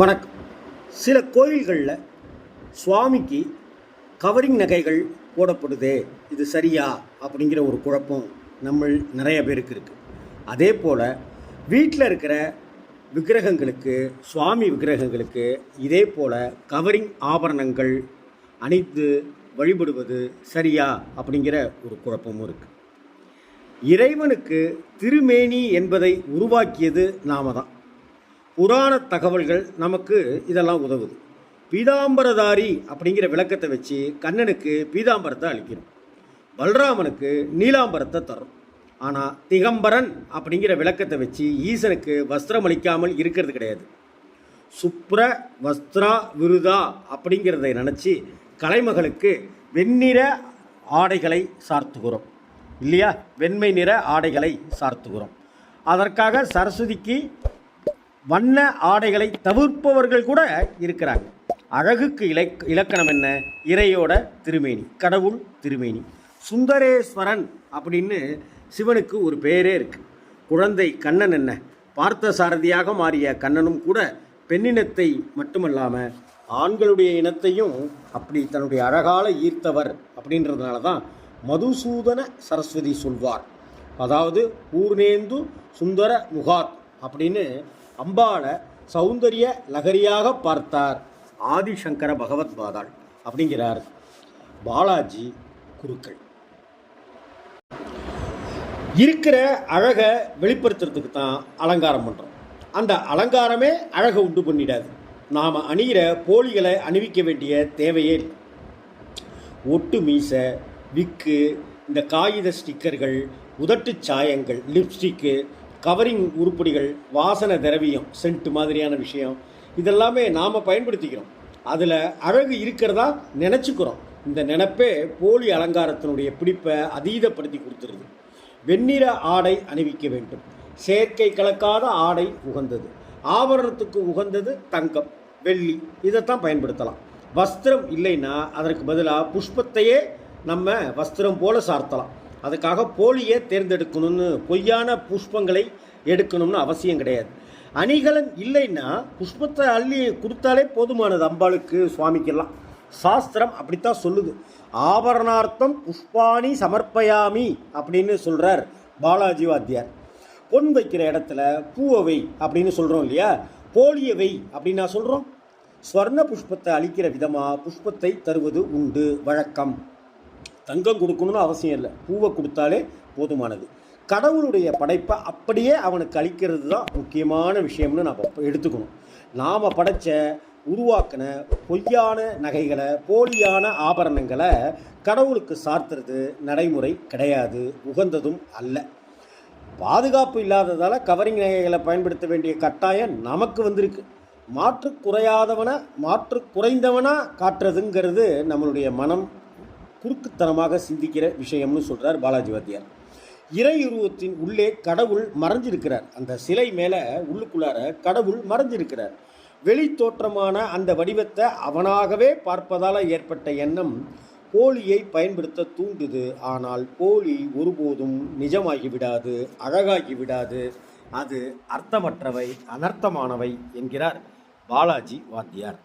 வணக்கம். சில கோயில்களில் சுவாமிக்கு கவரிங் நகைகள் போடப்படுதே இது சரியா அப்படிங்கிற ஒரு குழப்பம் நம்ம நிறைய பேருக்கு இருக்குது அதே போல் வீட்டில் இருக்கிற விக்கிரகங்களுக்கு சுவாமி விக்கிரகங்களுக்கு இதே போல் கவரிங் ஆபரணங்கள் அணிந்து வழிபடுவது சரியா அப்படிங்கிற ஒரு குழப்பமும் இருக்குது இறைவனுக்கு திருமேனி என்பதை உருவாக்கியது நாம தான். புராண தகவல்கள் நமக்கு இதெல்லாம் உதவுது. பீதாம்பரதாரி அப்படிங்கிற விளக்கத்தை வச்சு கண்ணனுக்கு பீதாம்பரத்தை அளிக்கிறோம். பலராமனுக்கு நீலாம்பரத்தை தரும் ஆனால் திகம்பரன் அப்படிங்கிற விளக்கத்தை வச்சு ஈசனுக்கு வஸ்திரம் அளிக்காமல் இருக்கிறது கிடையாது. சுப்ர வஸ்திரா விருதா அப்படிங்கிறதை நினச்சி கலைமகளுக்கு வெண்ணிற ஆடைகளை சார்த்துகிறோம். இல்லையா? வெண்மை நிற ஆடைகளை சார்த்துகிறோம். அதற்காக சரஸ்வதிக்கு வண்ண ஆடைகளை தவிர்ப்பவர்கள் கூட இருக்கிறாங்க. அழகுக்கு இலக் இலக்கணம் என்ன? இறையோட திருமேனி கடவுள் திருமேனி. சுந்தரேஸ்வரன் அப்படின்னு சிவனுக்கு ஒரு பெயரே இருக்கு. குழந்தை கண்ணன் என்ன? பார்த்த சாரதியாக மாறிய கண்ணனும் கூட பெண்ணினத்தை மட்டுமல்லாமல் ஆண்களுடைய இனத்தையும் அப்படி தன்னுடைய அழகால ஈர்த்தவர் அப்படின்றதுனால தான் மதுசூதன சரஸ்வதி சொல்வார். அதாவது பூர்ணேந்து சுந்தர முகாத் அப்படின்னு அம்பாளை சௌந்தரிய லகரியாக பார்த்தார். ஆதிசங்கர பகவத் பாதாள் அப்படிங்கிறார். பாலாஜி குருக்கள். இருக்கிற அழகை வெளிப்படுத்துறதுக்கு தான் அலங்காரம் பண்ணுறோம் அந்த அலங்காரமே அழகை உண்டு பண்ணிடாது. நாம் அணிகிற போலிகளை அணிவிக்க வேண்டிய தேவையே இல்லை. ஒட்டு மீசை விக்கு இந்த காகித ஸ்டிக்கர்கள் உதட்டு சாயங்கள் லிப்ஸ்டிக்கு கவரிங் உருப்படிகள் வாசன திரவியம் சென்ட் மாதிரியான விஷயம் இதெல்லாமே நாம் பயன்படுத்திக்கிறோம். அதில் அழகு இருக்கிறதா நினச்சிக்கிறோம். இந்த நினப்பே போலி அலங்காரத்தினுடைய பிடிப்பை அதீதப்படுத்தி கொடுத்துருது. வெண்ணிற ஆடை அணிவிக்க வேண்டும். செயற்கை கலக்காத ஆடை உகந்தது. ஆபரணத்துக்கு உகந்தது தங்கம் வெள்ளி இதைத்தான் பயன்படுத்தலாம். வஸ்திரம் இல்லைன்னா அதற்கு பதிலாக புஷ்பத்தையே நம்ம வஸ்திரம் போல சார்த்தலாம். அதுக்காக போலியை தேர்ந்தெடுக்கணும்னு பொய்யான புஷ்பங்களை எடுக்கணும்னு அவசியம் கிடையாது. அணிகலன் இல்லைன்னா புஷ்பத்தை அள்ளி கொடுத்தாலே போதுமானது அம்பாளுக்கு சுவாமிக்கெல்லாம். சாஸ்திரம் அப்படித்தான் சொல்லுது. ஆபரணார்த்தம் புஷ்பாணி சமர்ப்பயாமி அப்படின்னு சொல்கிறார் பாலாஜி வாத்தியார். பொன் வைக்கிற இடத்துல பூவை அப்படின்னு சொல்கிறோம் இல்லையா? போலியவை அப்படின்னு நான் சொல்கிறோம் ஸ்வர்ண புஷ்பத்தை அளிக்கிற விதமாக புஷ்பத்தை தருவது உண்டு வழக்கம். தங்கம் கொடுக்கணும்னு அவசியம் இல்லை. பூவை கொடுத்தாலே போதுமானது. கடவுளுடைய படைப்பை அப்படியே அவனுக்கு அளிக்கிறது தான் முக்கியமான விஷயம்னு நம்ம எடுத்துக்கணும். நாம் படைச்ச உருவாக்கின பொய்யான நகைகளை போலியான ஆபரணங்களை கடவுளுக்கு சார்த்துறது நடைமுறை கிடையாது. உகந்ததும் அல்ல. பாதுகாப்பு இல்லாததால் கவரிங் நகைகளை பயன்படுத்த வேண்டிய கட்டாயம் நமக்கு வந்திருக்கு. மாற்று குறையாதவனை மாற்று குறைந்தவனாக காட்டுறதுங்கிறது நம்மளுடைய மனம் குறுக்குத்தனமாக சிந்திக்கிற விஷயம்னு சொல்கிறார் பாலாஜி வாத்தியார். இறை உருவத்தின் உள்ளே கடவுள் மறைஞ்சிருக்கிறார். அந்த சிலை மேலே உள்ளுக்குள்ளார கடவுள் மறைஞ்சிருக்கிறார். வெளித்தோற்றமான அந்த வடிவத்தை அவனாகவே பார்ப்பதால் ஏற்பட்ட எண்ணம் போலியை பயன்படுத்த தூண்டுது. ஆனால் போலி ஒருபோதும் நிஜமாகி விடாது அழகாகி விடாது அது அர்த்தமற்றவை அனர்த்தமானவை என்கிறார் பாலாஜி வாத்தியார்.